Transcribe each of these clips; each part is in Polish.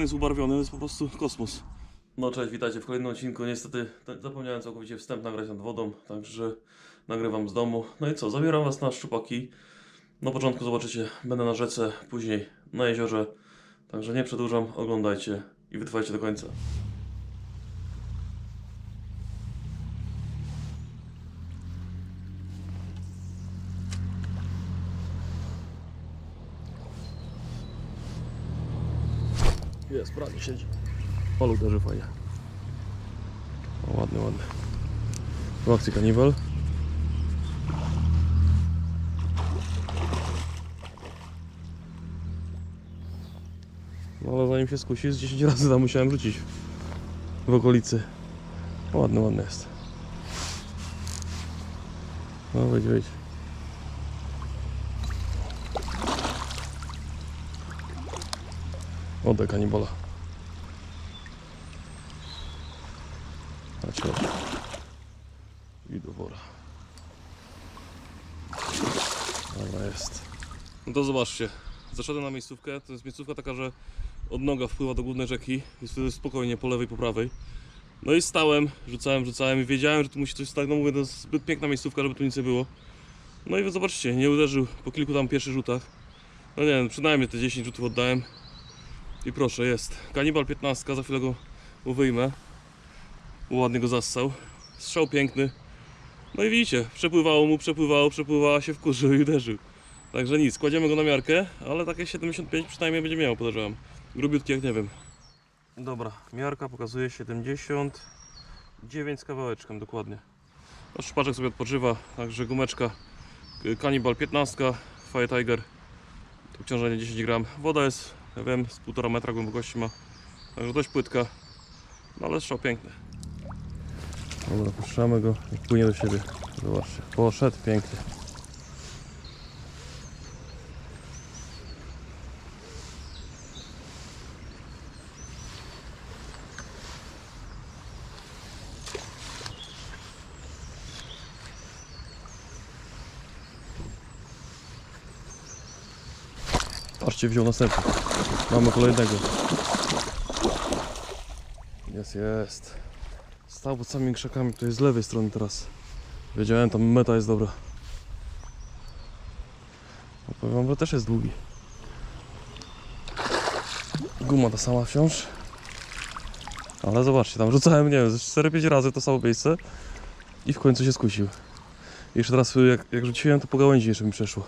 on jest ubarwiony, to jest po prostu kosmos. No cześć, witajcie w kolejnym odcinku. Niestety t- zapomniałem całkowicie wstęp nagrać nad wodą, także nagrywam z domu. No i co, zabieram Was na szczupaki. Na początku zobaczycie, będę na rzece, później na jeziorze. Także nie przedłużam, oglądajcie i wytrwajcie do końca. Jest, prawie siedzi. Polu uderzy fajnie. O, ładny, ładny. W akcji kanibal. No ale zanim się skusi, z 10 razy tam musiałem rzucić w okolicy. Ładny, ładny jest. No, wejdź, wejdź. Oddaj kanibala. Chodź, chodź. I do wora. Dobra, jest. No to zobaczcie. Zaszedłem na miejscówkę. To jest miejscówka taka, że od noga wpływa do głównej rzeki. Jest wtedy spokojnie po lewej, po prawej. No i stałem, rzucałem, rzucałem i wiedziałem, że tu musi coś stać. No mówię, to jest zbyt piękna miejscówka, żeby tu nic nie było. No i zobaczcie, nie uderzył po kilku tam pierwszych rzutach. No nie wiem, przynajmniej te 10 rzutów oddałem. I proszę, jest. Kanibal 15, za chwilę go wyjmę. Ładnie go zassał. Strzał piękny. No i widzicie, przepływało mu, przepływało, przepływała się wkurzył i uderzył. Także nic, kładziemy go na miarkę, ale takie 75 przynajmniej będzie miał, podejrzewam. Grubiutki jak nie wiem. Dobra, miarka pokazuje 79 z kawałeczkiem dokładnie. No, szpaczek sobie odpoczywa, także gumeczka Cannibal 15, Fire Tiger. Obciążenie 10 gram. Woda jest, ja wiem, z 1,5 metra głębokości ma. Także dość płytka. No ale strzał piękny. Dobra, puszczamy go i płynie do siebie. Zobaczcie, poszedł pięknie. Patrzcie, wziął następny. Mamy kolejnego. Jest, jest. Stał pod samymi krzakami, jest z lewej strony teraz. Wiedziałem, tam meta jest dobra. Powiem że też jest długi. Guma ta sama wciąż. Ale zobaczcie, tam rzucałem, nie wiem, ze 4-5 razy to samo miejsce i w końcu się skusił. I jeszcze teraz jak, jak rzuciłem, to po gałęzi jeszcze mi przeszło.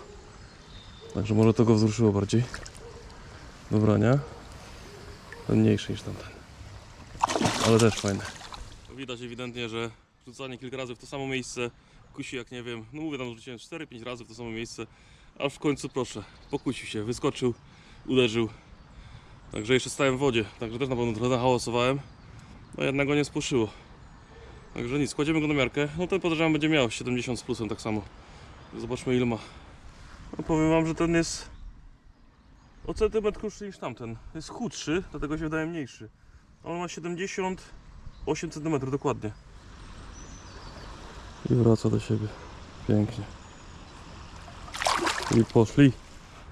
Także może to go wzruszyło bardziej. Dobra, nie? Ten mniejszy niż tamten. Ale też fajny. Widać ewidentnie, że rzucanie kilka razy w to samo miejsce kusi jak nie wiem. No mówię tam rzuciłem 4-5 razy w to samo miejsce. A w końcu proszę, pokusił się, wyskoczył, uderzył. Także jeszcze stałem w wodzie, także też na pewno trochę zahałasowałem. No jednego nie spłoszyło. Także nic, kładziemy go na miarkę. No ten podejrzewam będzie miał 70 z plusem tak samo. Zobaczmy ile ma. No powiem wam, że ten jest o centymetr krótszy niż tamten. Jest chudszy, dlatego się wydaje mniejszy. On ma 78 cm dokładnie. I wraca do siebie. Pięknie. I poszli.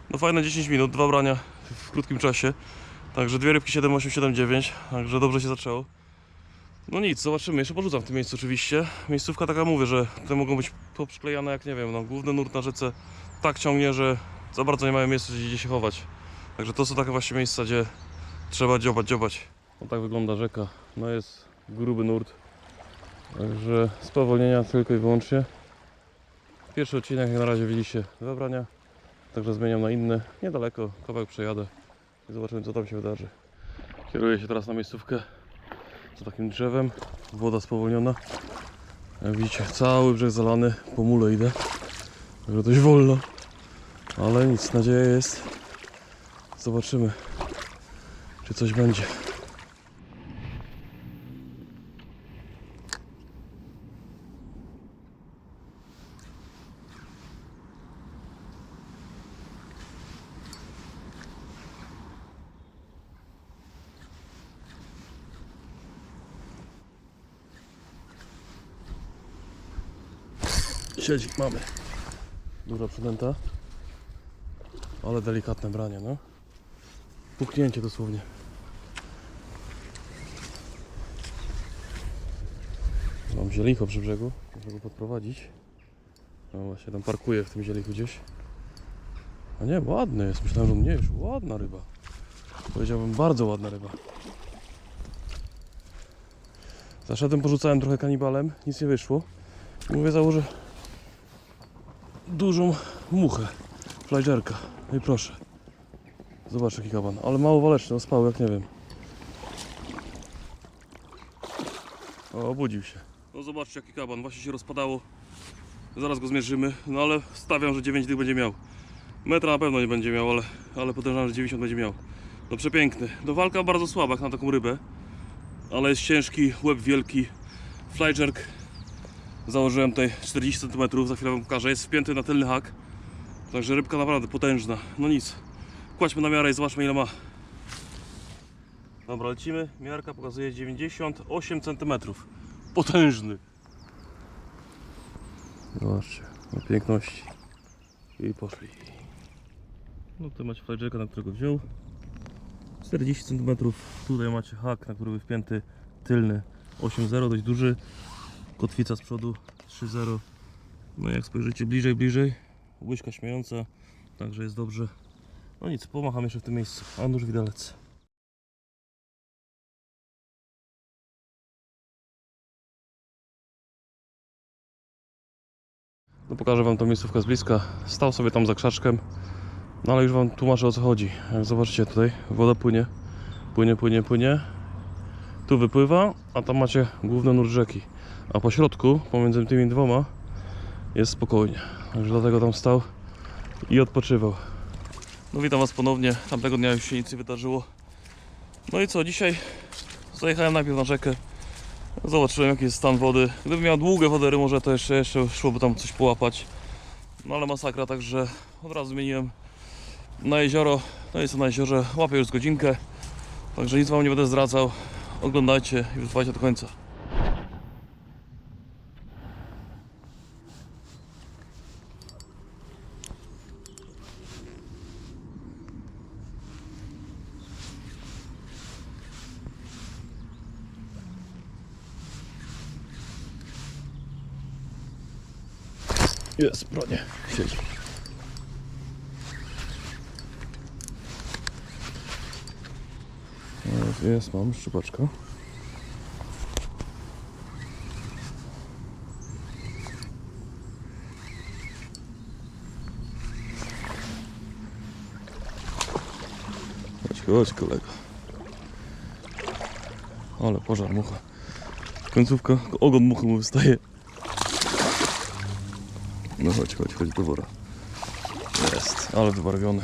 No fajne 10 minut, dwa brania w krótkim czasie. Także dwie rybki 7, 8, 7, 9. Także dobrze się zaczęło. No nic, zobaczymy. Jeszcze porzucam w tym miejscu oczywiście. Miejscówka taka mówię, że te mogą być poprzyklejane jak nie wiem, no główny nurt na rzece tak ciągnie, że za bardzo nie mają miejsca gdzie się chować. Także to są takie właśnie miejsca, gdzie trzeba dziobać, dziobać. No tak wygląda rzeka. No jest gruby nurt. Także spowolnienia tylko i wyłącznie. Pierwszy odcinek jak na razie widzicie dwa brania. Także zmieniam na inny. Niedaleko, kawałek przejadę i zobaczymy co tam się wydarzy. Kieruję się teraz na miejscówkę za takim drzewem. Woda spowolniona. Jak widzicie, cały brzeg zalany. Po mule idę. Także dość wolno. Ale nic, nadzieja jest. Zobaczymy, czy coś będzie. Siedzi, mamy. Duża przynęta. Ale delikatne branie, no puknięcie dosłownie. Mam zielicho przy brzegu, muszę go podprowadzić. No właśnie, tam parkuję w tym zielichu gdzieś. A nie, ładny jest, myślałem, że mniejszy. Ładna ryba. Powiedziałbym, bardzo ładna ryba. Zaszedłem, porzucałem trochę kanibalem, nic nie wyszło. I mówię, założę dużą muchę, flajżerka. No i proszę. Zobacz jaki kaban, ale mało waleczny, spał jak nie wiem. O, obudził się. No zobaczcie jaki kaban, właśnie się rozpadało. Zaraz go zmierzymy, no ale stawiam, że 9 tych będzie miał. Metra na pewno nie będzie miał, ale, ale podejrzewam, że 90 będzie miał. No przepiękny. No walka bardzo słaba na taką rybę. Ale jest ciężki, łeb wielki. Flyjerk. Założyłem tutaj 40 cm, za chwilę wam pokażę. Jest wpięty na tylny hak. Także rybka naprawdę potężna. No nic. Kładźmy na miarę i zobaczmy ile ma. Dobra, lecimy. Miarka pokazuje 98 cm. Potężny. Zobaczcie, na piękności. I poszli. No tutaj macie flajerka, na którego wziął. 40 cm. Tutaj macie hak, na który był wpięty tylny 8.0, dość duży. Kotwica z przodu 3.0. No jak spojrzycie bliżej, bliżej, łyżka śmiejąca, także jest dobrze. No nic, pomacham jeszcze w tym miejscu. A nóż widelec. No pokażę wam tą miejscówkę z bliska. Stał sobie tam za krzaczkiem. No ale już wam tłumaczę o co chodzi. Jak zobaczycie tutaj, woda płynie. Płynie, płynie, płynie. Tu wypływa, a tam macie główny nurt rzeki. A po środku, pomiędzy tymi dwoma, jest spokojnie. Także dlatego tam stał i odpoczywał. No witam was ponownie. Tamtego dnia już się nic nie wydarzyło. No i co, dzisiaj zajechałem najpierw na rzekę. Zobaczyłem jaki jest stan wody. Gdybym miał długie wodery, może to jeszcze, jeszcze szłoby tam coś połapać. No ale masakra, także od razu zmieniłem na jezioro. No jest to na jeziorze, łapię już godzinkę. Także nic wam nie będę zdradzał. Oglądajcie i wytrwajcie do końca. Jest, bronie, siedzi. Jest, jest, mam szczupaczka. Chodź, chodź kolego. Ale pożar mucha. Końcówka, ogon muchy mu wystaje. No chodź, chodź, chodź do wora. Jest, ale wybarwiony.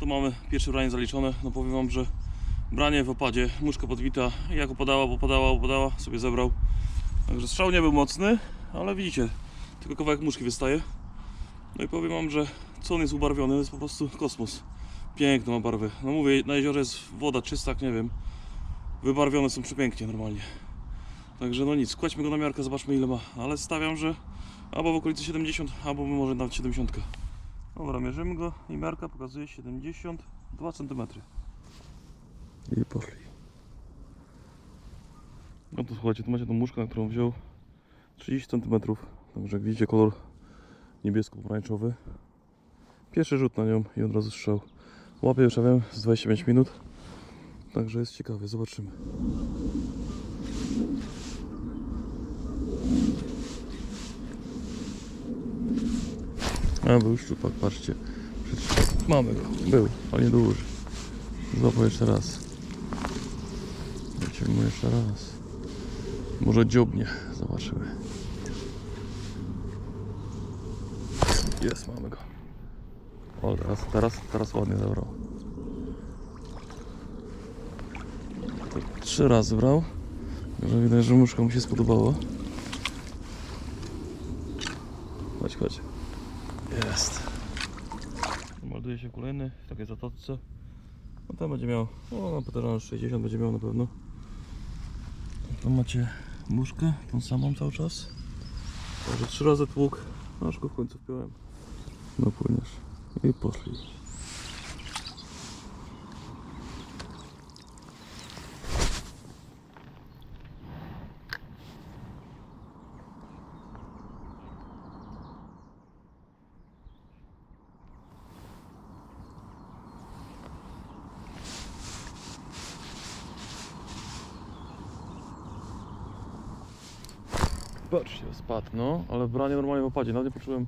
Tu mamy pierwsze branie zaliczone. No powiem wam, że branie w opadzie, muszka podwita. Jak opadała, opadała, opadała, sobie zebrał. Także strzał nie był mocny, ale widzicie, tylko kawałek muszki wystaje. No i powiem wam, że co on jest ubarwiony, to jest po prostu kosmos. Piękną ma barwę. No mówię, na jeziorze jest woda czysta, jak nie wiem. Wybarwione są przepięknie normalnie. Także no nic, kładźmy go na miarkę, zobaczmy ile ma. Ale stawiam, że albo w okolicy 70, albo może nawet 70. Dobra, mierzymy go i miarka pokazuje 72 cm. I poszli. No to słuchajcie, tu macie tą muszkę, na którą wziął 30 cm. Także jak widzicie kolor niebiesko-pomarańczowy. Pierwszy rzut na nią i od razu strzał. Łapie już, ja wiem, z 25 minut. Także jest ciekawie, zobaczymy. A, był szczupak, patrzcie. Mamy go. Był, ale nie duży. Złapał jeszcze raz. Wyciągnę jeszcze raz. Może dziobnie. Zobaczymy. Jest, mamy go. O, teraz, teraz, teraz ładnie zabrał. To trzy razy brał. Że widać, że muszka mu się spodobało. Chodź, chodź. Jest. Melduje się kolejny w takiej zatoczce. No tam będzie miał, o na podejrzewam 60 będzie miał na pewno. Tu macie muszkę, tą samą cały czas. Także trzy razy tłuk, aż go w końcu wpiąłem. No płyniesz. I poszli. Patrzcie, spadł, no, ale branie normalnie w opadzie, nawet nie poczułem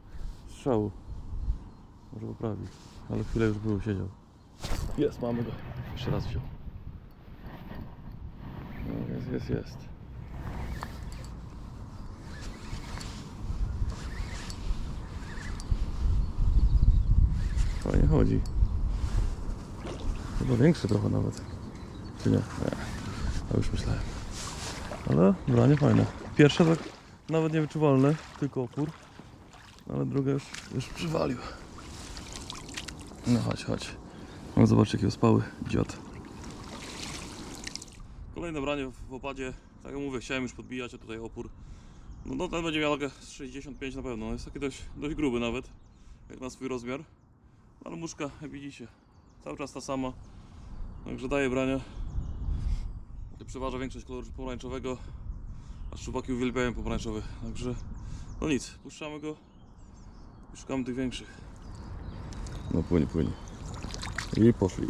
strzału. Może poprawi, ale chwilę już był, siedział. Jest, mamy go. Jeszcze raz wziął. No, jest, jest, jest. Fajnie chodzi. Chyba większy trochę nawet. Czy nie? Nie. Ja już myślałem. Ale branie fajne. Pierwsze tak nawet niewyczuwalne, tylko opór. Ale druga już, już przywalił. No chodź, chodź. No zobaczcie jakie spały dziad. Kolejne branie w opadzie. Tak jak mówię, chciałem już podbijać, a tutaj opór. No, no ten będzie miał z 65 na pewno. Jest taki dość, dość gruby nawet, jak na swój rozmiar. Ale muszka, jak widzicie, cały czas ta sama. Także daje brania. Przeważa większość koloru pomarańczowego, a szczupaki uwielbiają pomarańczowy. Także no nic, puszczamy go i szukamy tych większych. No płynie, płynie. I poszli.